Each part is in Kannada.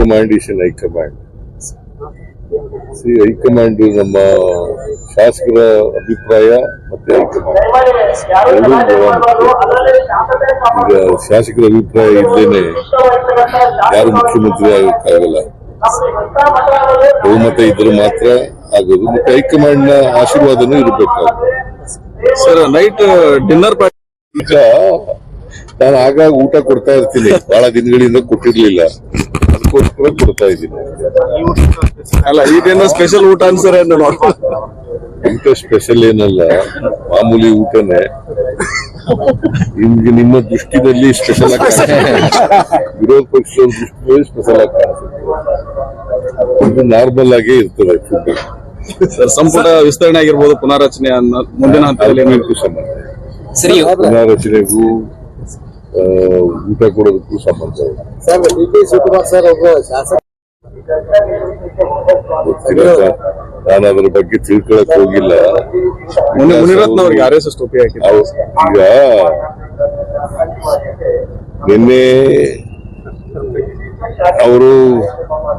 High command is in high command. C high command ನಮ್ಮ ಶಾಸಕರ ಅಭಿಪ್ರಾಯ ಮತ್ತೆ ಹೈಕಮಾಂಡ್. ಈಗ ಶಾಸಕರ ಅಭಿಪ್ರಾಯ ಇದ್ದೇನೆ ಯಾರು ಮುಖ್ಯಮಂತ್ರಿ ಆಗಕ್ಕಾಗಲ್ಲ. ಬಹುಮತ ಇದ್ರೆ ಮಾತ್ರ ಆಗೋದು. ಮತ್ತೆ ಹೈಕಮಾಂಡ್ನ ಆಶೀರ್ವಾದನೂ ಇರಬೇಕಾಗುತ್ತೆ. ಸರ್ ನೈಟ್ ಡಿನ್ನರ್ ಪಾರ್ಟಿ ಈಗ ನಾನು ಆಗಾಗ ಊಟ ಕೊಡ್ತಾ ಇರ್ತೀನಿ. ಬಹಳ ದಿನಗಳಿಂದ ಕೊಟ್ಟಿರ್ಲಿಲ್ಲ. ಅದಕ್ಕೋಸ್ಕರ ಕೊಡ್ತಾ ಇದ್ದೀನಿ. ಅಲ್ಲ ಇದೇನೋ ಸ್ಪೆಷಲ್ ಊಟ ಅನ್ಸರ್ ಊಟ ಸ್ಪೆಷಲ್ ಏನಲ್ಲ ಮಾಮೂಲಿ ಊಟನೇ. ನಿಮ್ಗೆ ನಿಮ್ಮ ದೃಷ್ಟಿನಲ್ಲಿ ಸ್ಪೆಷಲ್ ಆಗಿ ವಿರೋಧ ಪಕ್ಷದ ದೃಷ್ಟಿಯಲ್ಲಿ ಸ್ಪೆಷಲ್ ಆಗಿ ಕಾಣಿಸುತ್ತೆ. ನಾರ್ಮಲ್ ಆಗೇ ಇರ್ತದೆ ಫುಡ್ ಸರ್ ಸಂಪುಟ ವಿಸ್ತರಣೆ ಆಗಿರ್ಬೋದು ಪುನಾರಚನೆ ಅನ್ನೋ ಮುಂದಿನ ಹಂತದಲ್ಲಿ ಪುನಾರಚನೆಗೂ ಊಟ ಕೊಡೋದಕ್ಕೂ ಸಂಬಂಧ. Sir D K Shivakumar sir ಒಬ್ಬ ಶಾಸಕ ಗೊತ್ತಿಲ್ಲ ಸರ್. ನಾನು ಅದರ ಬಗ್ಗೆ ತಿಳ್ಕೊಳಕ್ ಹೋಗಿಲ್ಲ. ಮುನಿರತ್ನ ಅವ್ರಿಗೆ ಆರ್ ಎಸ್ ಎಸ್ ಟೋಪಿ ಹಾಕಿದ್ರು. ಅವ್- ಈಗ ನಿನ್ನೆ ಅವರು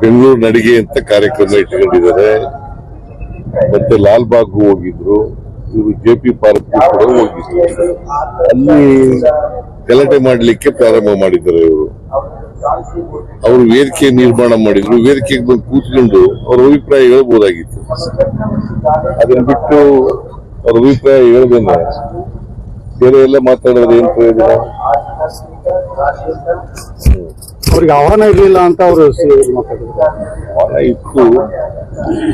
ಬೆಂಗಳೂರು ನಡಿಗೆ ಅಂತ ಕಾರ್ಯಕ್ರಮ ಇಟ್ಕೊಂಡಿದ್ದಾರೆ. ಮತ್ತೆ ಲಾಲ್ ಬಾಗ್ ಹೋಗಿದ್ರು. ಇವರು ಜೆ ಪಿ ಪಾರ್ಕ್ ಕೂಡ ಹೋಗಿದ್ರು. ಅಲ್ಲಿ ಗಲಾಟೆ ಮಾಡಲಿಕ್ಕೆ ಪ್ರಾರಂಭ ಮಾಡಿದ್ದಾರೆ ಇವರು. ಅವರು ವೇದಿಕೆ ನಿರ್ಮಾಣ ಮಾಡಿದ್ರು. ವೇದಿಕೆಗೆ ಬಂದು ಕೂತ್ಕೊಂಡು ಅವ್ರ ಅಭಿಪ್ರಾಯ ಹೇಳ್ಬೋದಾಗಿತ್ತು. ಅದನ್ನ ಬಿಟ್ಟು ಅವ್ರ ಅಭಿಪ್ರಾಯ ಹೇಳ್ದಂದ್ರೆ ಬೇರೆ ಎಲ್ಲ ಮಾತಾಡೋದು ಏನ್ ಪ್ರಯೋಜನ? ಅವ್ರಿಗೆ ಆಹ್ವಾನ ಇರ್ಲಿಲ್ಲ ಅಂತ ಅವರು ಇತ್ತು.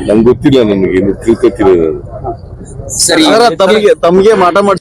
ನಂಗೆ ಗೊತ್ತಿಲ್ಲ ನನಗೆ ಇನ್ನು ತಿಳ್ಕೊತಿಲ್ಲ ನಾನು. ತಮಗೆ ತಮಗೆ ಮಾಟ ಮಾಡಿ